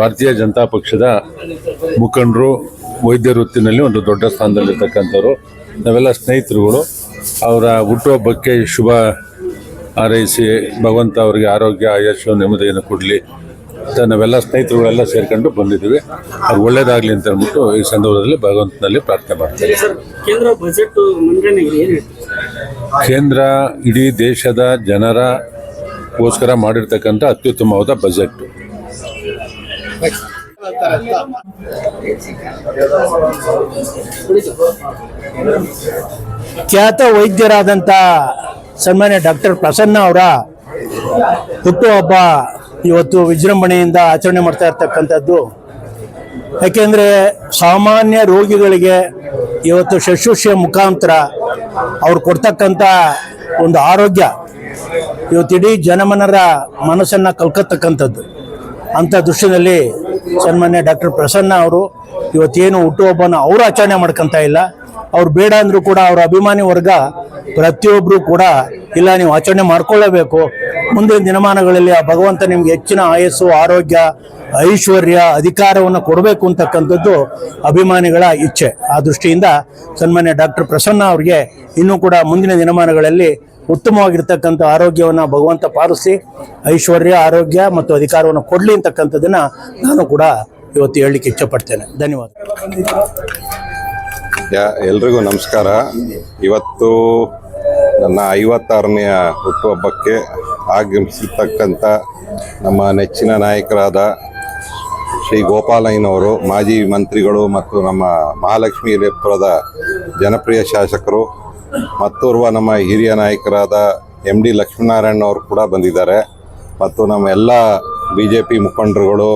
ಭಾರತೀಯ ಜನತಾ ಪಕ್ಷದ ಮುಖಂಡರು ವೈದ್ಯ ವೃತ್ತಿನಲ್ಲಿ ಒಂದು ದೊಡ್ಡ ಸ್ಥಾನದಲ್ಲಿರ್ತಕ್ಕಂಥವ್ರು. ನಾವೆಲ್ಲ ಸ್ನೇಹಿತರುಗಳು. ಅವರ ಹುಟ್ಟುಹಬ್ಬಕ್ಕೆ ಶುಭ ಹಾರೈಸಿ ಭಗವಂತ ಅವರಿಗೆ ಆರೋಗ್ಯ ಆಯಸ್ಸು ನೆಮ್ಮದಿಯನ್ನು ಕೊಡಲಿ ಅಂತ ನಾವೆಲ್ಲ ಸ್ನೇಹಿತರುಗಳೆಲ್ಲ ಸೇರ್ಕೊಂಡು ಬಂದಿದ್ದೀವಿ. ಅವ್ರು ಒಳ್ಳೇದಾಗಲಿ ಅಂತ ಅಂದ್ಬಿಟ್ಟು ಈ ಸಂದರ್ಭದಲ್ಲಿ ಭಗವಂತನಲ್ಲಿ ಪ್ರಾರ್ಥನೆ ಮಾಡ್ತೀವಿ. ಕೇಂದ್ರ ಇಡೀ ದೇಶದ ಜನರಗೋಸ್ಕರ ಮಾಡಿರ್ತಕ್ಕಂಥ ಅತ್ಯುತ್ತಮವಾದ ಬಜೆಟ್ ಖ್ಯಾತ ವೈದ್ಯರಾದಂಥ ಸನ್ಮಾನ್ಯ ಡಾಕ್ಟರ್ ಪ್ರಸನ್ನ ಅವರ ಹುಟ್ಟುಹಬ್ಬ ಇವತ್ತು ವಿಜೃಂಭಣೆಯಿಂದ ಆಚರಣೆ ಮಾಡ್ತಾ ಇರ್ತಕ್ಕಂಥದ್ದು. ಯಾಕೆಂದರೆ ಸಾಮಾನ್ಯ ರೋಗಿಗಳಿಗೆ ಇವತ್ತು ಶುಶ್ರೂಷೆಯ ಮುಖಾಂತರ ಅವ್ರು ಕೊಡ್ತಕ್ಕಂಥ ಒಂದು ಆರೋಗ್ಯ ಇವತ್ತು ಇಡೀ ಜನಮನರ ಮನಸ್ಸನ್ನು ಕಲ್ಕತ್ತಕ್ಕಂಥದ್ದು. ಅಂಥ ದೃಶ್ಯದಲ್ಲಿ ಸನ್ಮಾನ್ಯ ಡಾಕ್ಟರ್ ಪ್ರಸನ್ನ ಅವರು ಇವತ್ತೇನು ಹುಟ್ಟುಹಬ್ಬನ ಅವರು ಆಚರಣೆ ಮಾಡ್ಕೊಂತ ಇಲ್ಲ. ಅವ್ರು ಬೇಡ ಅಂದರೂ ಕೂಡ ಅವರ ಅಭಿಮಾನಿ ವರ್ಗ ಪ್ರತಿಯೊಬ್ಬರು ಕೂಡ ಇಲ್ಲ, ನೀವು ಆಚರಣೆ ಮಾಡ್ಕೊಳ್ಳೇಬೇಕು. ಮುಂದಿನ ದಿನಮಾನಗಳಲ್ಲಿ ಆ ಭಗವಂತ ನಿಮ್ಗೆ ಹೆಚ್ಚಿನ ಆಯಸ್ಸು, ಆರೋಗ್ಯ ಐಶ್ವರ್ಯ ಅಧಿಕಾರವನ್ನು ಕೊಡಬೇಕು ಅಂತಕ್ಕಂಥದ್ದು ಅಭಿಮಾನಿಗಳ ಇಚ್ಛೆ. ಆ ದೃಷ್ಟಿಯಿಂದ ಸನ್ಮಾನ್ಯ ಡಾಕ್ಟರ್ ಪ್ರಸನ್ನ ಅವರಿಗೆ ಇನ್ನೂ ಕೂಡ ಮುಂದಿನ ದಿನಮಾನಗಳಲ್ಲಿ ಉತ್ತಮವಾಗಿರ್ತಕ್ಕಂಥ ಆರೋಗ್ಯವನ್ನು ಭಗವಂತ ಪಾಲಿಸಿ, ಐಶ್ವರ್ಯ, ಆರೋಗ್ಯ ಮತ್ತು ಅಧಿಕಾರವನ್ನು ಕೊಡಲಿ ಅಂತಕ್ಕಂಥದ್ದನ್ನು ನಾನು ಕೂಡ ಇವತ್ತು ಹೇಳಲಿಕ್ಕೆ ಇಚ್ಛಪಡ್ತೇನೆ. ಧನ್ಯವಾದ. ಎಲ್ರಿಗೂ ನಮಸ್ಕಾರ. ಇವತ್ತು ನನ್ನ ಐವತ್ತಾರನೆಯ ಹುಟ್ಟುಹಬ್ಬಕ್ಕೆ ಆಗಮಿಸಿರ್ತಕ್ಕಂಥ ನಮ್ಮ ನೆಚ್ಚಿನ ನಾಯಕರಾದ ಶ್ರೀ ಗೋಪಾಲಯ್ಯನವರು, ಮಾಜಿ ಮಂತ್ರಿಗಳು ಮತ್ತು ನಮ್ಮ ಮಹಾಲಕ್ಷ್ಮಿ ಲೇಪುರದ ಜನಪ್ರಿಯ ಶಾಸಕರು ಮತ್ತೋರ್ವ ನಮ್ಮ ಹಿರಿಯ ನಾಯಕರಾದ ಎಂ ಡಿ ಲಕ್ಷ್ಮೀನಾರಾಯಣ ಅವರು ಕೂಡ ಬಂದಿದ್ದಾರೆ. ಮತ್ತು ನಮ್ಮ ಎಲ್ಲ ಬಿ ಜೆ ಪಿ ಮುಖಂಡರುಗಳು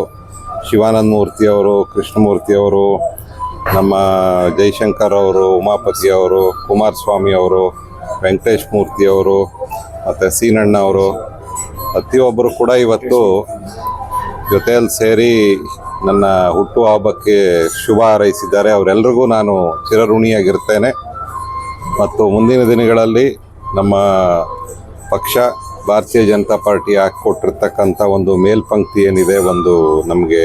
ಶಿವಾನಂದ ಮೂರ್ತಿಯವರು ಕೃಷ್ಣಮೂರ್ತಿಯವರು ನಮ್ಮ ಜೈಶಂಕರ್ ಅವರು, ಉಮಾಪತಿ ಅವರು, ಕುಮಾರಸ್ವಾಮಿ ಅವರು, ವೆಂಕಟೇಶ್ ಮೂರ್ತಿಯವರು ಮತ್ತು ಸೀನಣ್ಣ ಅವರು, ಪ್ರತಿಯೊಬ್ಬರು ಕೂಡ ಇವತ್ತು ಜೊತೆಯಲ್ಲಿ ಸೇರಿ ನನ್ನ ಹುಟ್ಟು ಹಬ್ಬಕ್ಕೆ ಶುಭ ಹಾರೈಸಿದ್ದಾರೆ. ಅವರೆಲ್ಲರಿಗೂ ನಾನು ಚಿರಋಣಿಯಾಗಿರ್ತೇನೆ. ಮತ್ತು ಮುಂದಿನ ದಿನಗಳಲ್ಲಿ ನಮ್ಮ ಪಕ್ಷ ಭಾರತೀಯ ಜನತಾ ಪಾರ್ಟಿ ಹಾಕಿಕೊಟ್ಟಿರ್ತಕ್ಕಂಥ ಒಂದು ಮೇಲ್ಪಂಕ್ತಿ ಏನಿದೆ, ಒಂದು ನಮಗೆ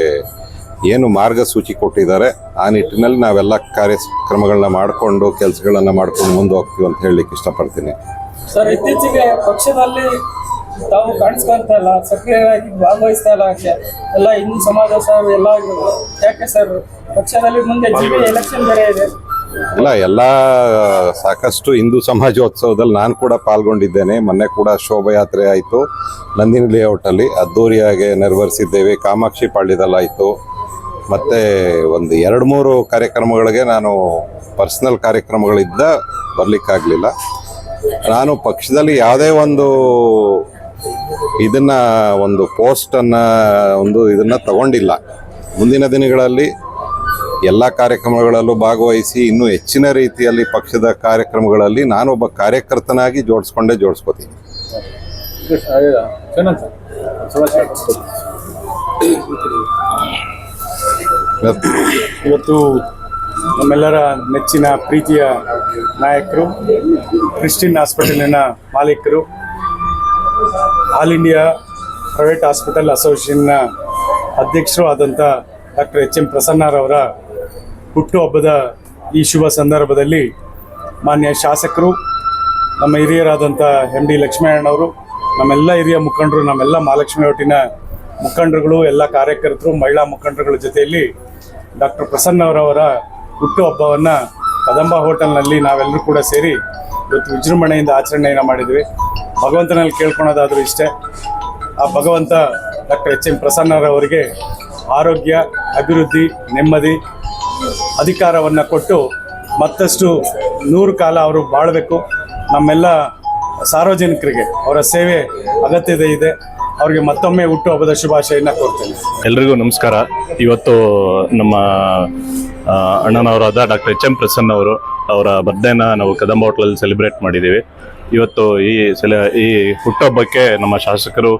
ಏನು ಮಾರ್ಗಸೂಚಿ ಕೊಟ್ಟಿದ್ದಾರೆ, ಆ ನಿಟ್ಟಿನಲ್ಲಿ ನಾವೆಲ್ಲ ಕಾರ್ಯಕ್ರಮಗಳನ್ನ ಮಾಡಿಕೊಂಡು ಕೆಲಸಗಳನ್ನು ಮಾಡ್ಕೊಂಡು ಮುಂದೆ ಹೋಗ್ತೀವಿ ಅಂತ ಹೇಳಲಿಕ್ಕೆ ಇಷ್ಟಪಡ್ತೀನಿ. ಸರ್, ಇತ್ತೀಚೆಗೆ ಪಕ್ಷದಲ್ಲಿ ತಾವು ಕಾಣಿಸ್ಕೊಂತ ಇಲ್ಲ ಸಕ್ರಿಯವಾಗಿ ಭಾಗವಹಿಸ್ತಾ ಇಲ್ಲ? ಎಲ್ಲ ಹಿಂದೂ ಸಮಾಜ ಸರ್, ಎಲ್ಲ ಯಾಕೆ ಸರ್? ಪಕ್ಷದಲ್ಲಿ ಮುಂದೆ ಜಿ ಎಲೆಕ್ಷನ್ ಬೇರೆ ಇದೆ. ಇಲ್ಲ, ಎಲ್ಲ ಸಾಕಷ್ಟು ಹಿಂದೂ ಸಮಾಜೋತ್ಸವದಲ್ಲಿ ನಾನು ಕೂಡ ಪಾಲ್ಗೊಂಡಿದ್ದೇನೆ. ಮೊನ್ನೆ ಕೂಡ ಶೋಭಾಯಾತ್ರೆ ಆಯಿತು. ನಂದಿನಿ ಲೇಔಟಲ್ಲಿ ಅದ್ದೂರಿಯಾಗಿ ನೆರವೇರಿಸಿದ್ದೇವೆ ಕಾಮಾಕ್ಷಿ ಪಾಳ್ಯದಲ್ಲಾಯಿತು ಮತ್ತು ಒಂದು ಎರಡು ಮೂರು ಕಾರ್ಯಕ್ರಮಗಳಿಗೆ ನಾನು ಪರ್ಸ್ನಲ್ ಕಾರ್ಯಕ್ರಮಗಳಿದ್ದ ಬರಲಿಕ್ಕಾಗಲಿಲ್ಲ. ನಾನು ಪಕ್ಷದಲ್ಲಿ ಯಾವುದೇ ಒಂದು ಇದನ್ನು ಒಂದು ಪೋಸ್ಟನ್ನು ಒಂದು ಇದನ್ನು ತಗೊಂಡಿಲ್ಲ. ಮುಂದಿನ ದಿನಗಳಲ್ಲಿ ಎಲ್ಲ ಕಾರ್ಯಕ್ರಮಗಳಲ್ಲೂ ಭಾಗವಹಿಸಿ ಇನ್ನೂ ಹೆಚ್ಚಿನ ರೀತಿಯಲ್ಲಿ ಪಕ್ಷದ ಕಾರ್ಯಕ್ರಮಗಳಲ್ಲಿ ನಾನೊಬ್ಬ ಕಾರ್ಯಕರ್ತನಾಗಿ ಜೋಡಿಸ್ಕೊಂಡೇ ಜೋಡಿಸ್ಕೋತೀನಿ. ಇವತ್ತು ನಮ್ಮೆಲ್ಲರ ನೆಚ್ಚಿನ ಪ್ರೀತಿಯ ನಾಯಕರು, ಕ್ರಿಸ್ಟಿನ್ ಹಾಸ್ಪಿಟಲಿನ ಮಾಲೀಕರು ಆಲ್ ಇಂಡಿಯಾ ಪ್ರೈವೇಟ್ ಹಾಸ್ಪಿಟಲ್ ಅಸೋಸಿಯೇಷನ್ನ ಅಧ್ಯಕ್ಷರು ಆದಂಥ ಡಾಕ್ಟರ್ ಎಚ್ ಎಂ ಪ್ರಸನ್ನರವರ ಹುಟ್ಟುಹಬ್ಬದ ಈ ಶುಭ ಸಂದರ್ಭದಲ್ಲಿ ಮಾನ್ಯ ಶಾಸಕರು, ನಮ್ಮ ಹಿರಿಯರಾದಂಥ ಎಂ ಡಿ ಲಕ್ಷ್ಮೀನಾರಾಯಣವರು, ನಮ್ಮೆಲ್ಲ ಹಿರಿಯ ಮುಖಂಡರು, ನಮ್ಮೆಲ್ಲ ಮಹಾಲಕ್ಷ್ಮಿ ಒಟ್ಟಿನ ಮುಖಂಡರುಗಳು, ಎಲ್ಲ ಕಾರ್ಯಕರ್ತರು, ಮಹಿಳಾ ಮುಖಂಡರುಗಳ ಜೊತೆಯಲ್ಲಿ ಡಾಕ್ಟರ್ ಪ್ರಸನ್ನವರವರ ಹುಟ್ಟುಹಬ್ಬವನ್ನು ಕದಂಬ ಹೋಟೆಲ್ನಲ್ಲಿ ನಾವೆಲ್ಲರೂ ಕೂಡ ಸೇರಿ ಇವತ್ತು ವಿಜೃಂಭಣೆಯಿಂದ ಆಚರಣೆಯನ್ನು ಮಾಡಿದ್ವಿ. ಭಗವಂತನಲ್ಲಿ ಕೇಳ್ಕೊಳೋದಾದರೂ ಇಷ್ಟೇ, ಆ ಭಗವಂತ ಡಾಕ್ಟರ್ ಎಚ್ ಎಂ ಪ್ರಸನ್ನರವರಿಗೆ ಆರೋಗ್ಯ, ಅಭಿವೃದ್ಧಿ, ನೆಮ್ಮದಿ, ಅಧಿಕಾರವನ್ನು ಕೊಟ್ಟು ಮತ್ತಷ್ಟು ನೂರು ಕಾಲ ಅವರು ಬಾಳಬೇಕು. ನಮ್ಮೆಲ್ಲ ಸಾರ್ವಜನಿಕರಿಗೆ ಅವರ ಸೇವೆ ಅಗತ್ಯತೆ ಇದೆ. ಅವರಿಗೆ ಮತ್ತೊಮ್ಮೆ ಹುಟ್ಟುಹಬ್ಬದ ಶುಭಾಶಯನ ಕೋರ್ತೇನೆ. ಎಲ್ರಿಗೂ ನಮಸ್ಕಾರ. ಇವತ್ತು ನಮ್ಮ ಅಣ್ಣನವರಾದ ಡಾಕ್ಟರ್ ಎಚ್ ಎಂ ಪ್ರಸನ್ನ ಅವರು ಅವರ ಬರ್ಡೇನ ನಾವು ಕದಂಬ ಹೋಟ್ಲಲ್ಲಿ ಸೆಲೆಬ್ರೇಟ್ ಮಾಡಿದ್ದೀವಿ. ಇವತ್ತು ಈ ಸೆಲೆ ಈ ಹುಟ್ಟಹಬ್ಬಕ್ಕೆ ನಮ್ಮ ಶಾಸಕರು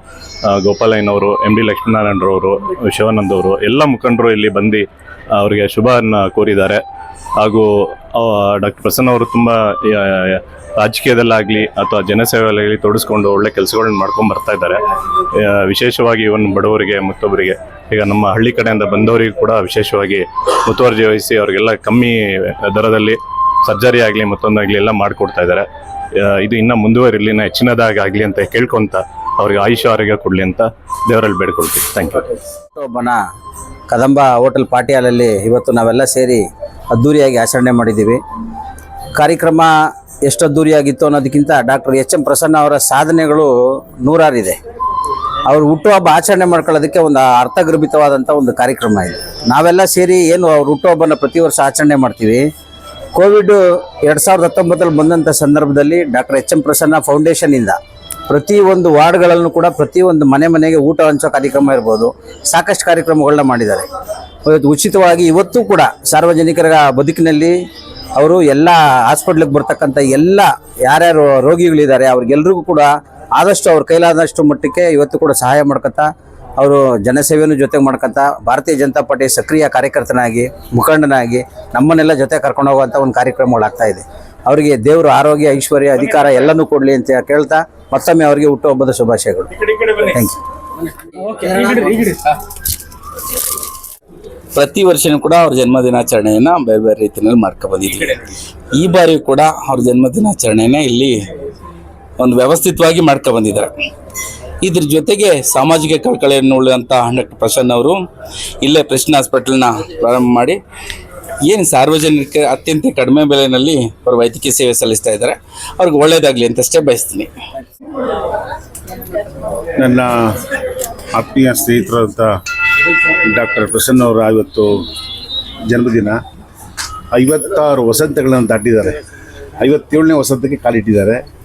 ಗೋಪಾಲಯ್ಯನವರು, ಎಂ ಡಿ ಲಕ್ಷ್ಮೀನಾರಾಯಣರವರು ಶಿವಾನಂದ್ ಎಲ್ಲ ಮುಖಂಡರು ಇಲ್ಲಿ ಬಂದು ಅವರಿಗೆ ಶುಭವನ್ನು ಕೋರಿದ್ದಾರೆ. ಹಾಗೂ ಡಾಕ್ಟರ್ ಪ್ರಸನ್ನ ಅವರು ತುಂಬ ರಾಜಕೀಯದಲ್ಲಾಗಲಿ ಅಥವಾ ಜನಸೇವೆಯಲ್ಲಾಗಲಿ ತೊಡಸ್ಕೊಂಡು ಒಳ್ಳೆ ಕೆಲಸಗಳನ್ನ ಮಾಡ್ಕೊಂಡು ಬರ್ತಾ ಇದ್ದಾರೆ. ವಿಶೇಷವಾಗಿ ಇವನ್ ಬಡವರಿಗೆ, ಮತ್ತೊಬ್ಬರಿಗೆ, ಈಗ ನಮ್ಮ ಹಳ್ಳಿ ಕಡೆಯಿಂದ ಬಂದವರಿಗೂ ಕೂಡ ವಿಶೇಷವಾಗಿ ಮುತುವರ್ಜಿ ವಹಿಸಿ ಅವರಿಗೆಲ್ಲ ಕಮ್ಮಿ ದರದಲ್ಲಿ ಸರ್ಜರಿ ಆಗಲಿ ಮತ್ತೊಂದಾಗಲಿ ಎಲ್ಲ ಮಾಡಿಕೊಡ್ತಾ ಇದ್ದಾರೆ. ಇದು ಇನ್ನೂ ಮುಂದುವರಿಲಿ ಹೆಚ್ಚಿನದಾಗಲಿ ಅಂತ ಕೇಳ್ಕೊಂತ ಅವ್ರಿಗೆ ಆಯುಷ್ಯ, ಆರೋಗ್ಯ ಕೊಡಲಿ ಅಂತ ದೇವರಲ್ಲಿ ಬೇಡ್ಕೊಳ್ತೀವಿ. ಥ್ಯಾಂಕ್ ಯು ಒಬ್ಬನ ಕದಂಬ ಹೋಟೆಲ್ ಪಾರ್ಟಿ ಇವತ್ತು ನಾವೆಲ್ಲ ಸೇರಿ ಅದ್ದೂರಿಯಾಗಿ ಆಚರಣೆ ಮಾಡಿದ್ದೀವಿ. ಕಾರ್ಯಕ್ರಮ ಎಷ್ಟು ಅದ್ದೂರಿಯಾಗಿತ್ತು ಅನ್ನೋದಕ್ಕಿಂತ ಡಾಕ್ಟರ್ ಎಚ್ ಎಂ ಪ್ರಸನ್ನ ಅವರ ಸಾಧನೆಗಳು ನೂರಾರಿದೆ. ಅವರು ಹುಟ್ಟುಹಬ್ಬ ಆಚರಣೆ ಮಾಡ್ಕೊಳ್ಳೋದಕ್ಕೆ ಒಂದು ಅರ್ಥಗರ್ಭಿತವಾದಂಥ ಒಂದು ಕಾರ್ಯಕ್ರಮ ಇದೆ. ನಾವೆಲ್ಲ ಸೇರಿ ಏನು ಅವ್ರ ಹುಟ್ಟುಹಬ್ಬನ ಪ್ರತಿ ವರ್ಷ ಆಚರಣೆ ಮಾಡ್ತೀವಿ. ಕೋವಿಡ್ ಎರಡು ಸಾವಿರದ ಹತ್ತೊಂಬತ್ತರಲ್ಲಿ ಬಂದಂಥ ಸಂದರ್ಭದಲ್ಲಿ ಡಾಕ್ಟರ್ ಎಚ್ ಎಂ ಪ್ರಸನ್ನ ಫೌಂಡೇಶನಿಂದ ಪ್ರತಿ ಒಂದು ವಾರ್ಡ್ಗಳಲ್ಲೂ ಕೂಡ ಪ್ರತಿ ಒಂದು ಮನೆ ಮನೆಗೆ ಊಟ ಹಂಚೋ ಕಾರ್ಯಕ್ರಮ ಇರ್ಬೋದು. ಸಾಕಷ್ಟು ಕಾರ್ಯಕ್ರಮಗಳನ್ನ ಮಾಡಿದ್ದಾರೆ. ಇವತ್ತು ಉಚಿತವಾಗಿ ಇವತ್ತು ಕೂಡ ಸಾರ್ವಜನಿಕರ ಬದುಕಿನಲ್ಲಿ ಅವರು ಎಲ್ಲ ಹಾಸ್ಪಿಟ್ಲಿಗೆ ಬರ್ತಕ್ಕಂಥ ಎಲ್ಲ ಯಾರ್ಯಾರು ರೋಗಿಗಳಿದ್ದಾರೆ, ಅವ್ರಿಗೆಲ್ರಿಗೂ ಕೂಡ ಆದಷ್ಟು ಅವ್ರ ಕೈಲಾದಷ್ಟು ಮಟ್ಟಕ್ಕೆ ಇವತ್ತು ಕೂಡ ಸಹಾಯ ಮಾಡ್ಕೊತಾ ಅವರು ಜನಸೇವೆಯನ್ನು ಜೊತೆಗೆ ಮಾಡ್ಕೊಂತ ಭಾರತೀಯ ಜನತಾ ಪಾರ್ಟಿ ಸಕ್ರಿಯ ಕಾರ್ಯಕರ್ತನಾಗಿ ಮುಖಂಡನಾಗಿ ನಮ್ಮನ್ನೆಲ್ಲ ಜೊತೆ ಕರ್ಕೊಂಡು ಹೋಗುವಂಥ ಒಂದು ಕಾರ್ಯಕ್ರಮಗಳಾಗ್ತಾ ಇದೆ. ಅವರಿಗೆ ದೇವರು ಆರೋಗ್ಯ ಐಶ್ವರ್ಯ ಅಧಿಕಾರ ಎಲ್ಲನೂ ಕೊಡಲಿ ಅಂತ ಕೇಳ್ತಾ ಮತ್ತೊಮ್ಮೆ ಅವರಿಗೆ ಹುಟ್ಟುಹಬ್ಬದ ಶುಭಾಶಯಗಳು. ಥ್ಯಾಂಕ್ ಯು ಪ್ರತಿ ವರ್ಷನೂ ಕೂಡ ಅವ್ರ ಜನ್ಮ ದಿನಾಚರಣೆಯನ್ನು ಬೇರೆ ಬೇರೆ ರೀತಿಯಲ್ಲಿ ಮಾಡ್ಕೊ ಬಂದಿದ್ದೀವಿ. ಈ ಬಾರಿ ಕೂಡ ಅವ್ರ ಜನ್ಮ ದಿನಾಚರಣೆನ ಇಲ್ಲಿ ಒಂದು ವ್ಯವಸ್ಥಿತವಾಗಿ ಮಾಡ್ಕೊ ಬಂದಿದ್ದಾರೆ. ಇದ್ರ ಜೊತೆಗೆ ಸಾಮಾಜಿಕ ಕಳಕಳಿಯನ್ನು ಉಳಿದಂಥ ಡಾಕ್ಟರ್ ಪ್ರಸನ್ನ ಅವರು ಇಲ್ಲೇ ಪ್ರಶ್ನೆ ಹಾಸ್ಪಿಟಲ್ನ ಪ್ರಾರಂಭ ಮಾಡಿ ಏನು ಸಾರ್ವಜನಿಕ ಅತ್ಯಂತ ಕಡಿಮೆ ಬೆಲೆಯಲ್ಲಿ ಅವರು ವೈದ್ಯಕೀಯ ಸೇವೆ ಸಲ್ಲಿಸ್ತಾ ಇದ್ದಾರೆ. ಅವ್ರಿಗೆ ಒಳ್ಳೇದಾಗಲಿ ಅಂತಷ್ಟೇ ಬಯಸ್ತೀನಿ. ನನ್ನ ಆತ್ಮೀಯ ಸ್ನೇಹಿತರಾದಂಥ ಡಾಕ್ಟರ್ ಪ್ರಸನ್ನ ಅವರ ಇವತ್ತು ಜನ್ಮದಿನ. ಐವತ್ತಾರು ವಸಂತಗಳನ್ನು ದಾಟಿದ್ದಾರೆ. ಐವತ್ತೇಳನೇ ವಸಂತಕ್ಕೆ ಕಾಲಿಟ್ಟಿದ್ದಾರೆ.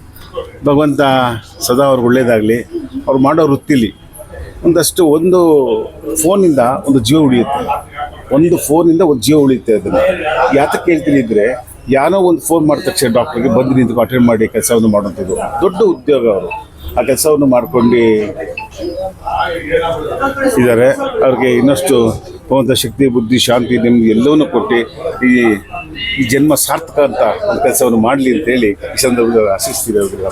ಭಗವಂತ ಸದಾ ಅವ್ರಿಗೆ ಒಳ್ಳೆಯದಾಗಲಿ ಅವ್ರು ಮಾಡೋ ವೃತ್ತಿಲಿ ಒಂದಷ್ಟು ಒಂದು ಫೋನಿಂದ ಒಂದು ಜೀವ ಉಳಿಯುತ್ತೆ. ಒಂದು ಫೋನಿಂದ ಒಂದು ಜೀವ ಉಳಿಯುತ್ತೆ ಅದನ್ನು. ಯಾತಕ್ಕೆ ಹೇಳ್ತೀನಿ ಇದ್ದರೆ ಯಾರೋ ಒಂದು ಫೋನ್ ಮಾಡಿದ ತಕ್ಷಣ ಡಾಕ್ಟ್ರಿಗೆ ಬಂದು ನಿಂತು ಅಟೆಂಡ್ ಮಾಡಿ ಕೆಲಸವನ್ನು ಮಾಡುವಂಥದ್ದು. ದೊಡ್ಡ ಉದ್ಯೋಗ ಅವರು. ಆ ಕೆಲಸವನ್ನು ಮಾಡ್ಕೊಂಡು ಇದ್ದಾರೆ. ಅವ್ರಿಗೆ ಇನ್ನಷ್ಟು ಭಗವಂತ ಶಕ್ತಿ, ಬುದ್ಧಿ, ಶಾಂತಿ ನೆಮ್ಮದಿ ಎಲ್ಲವನ್ನೂ ಕೊಟ್ಟು ಈ ಈ ಜನ್ಮ ಸಾರ್ಥಕ ಅಂತ ಕೆಲಸವನ್ನು ಮಾಡಲಿ ಅಂತೇಳಿ ಈ ಸಂದರ್ಭದಲ್ಲಿ ಆಶಿಸ್ತೀವಿ ಅವ್ರಿಗೆ.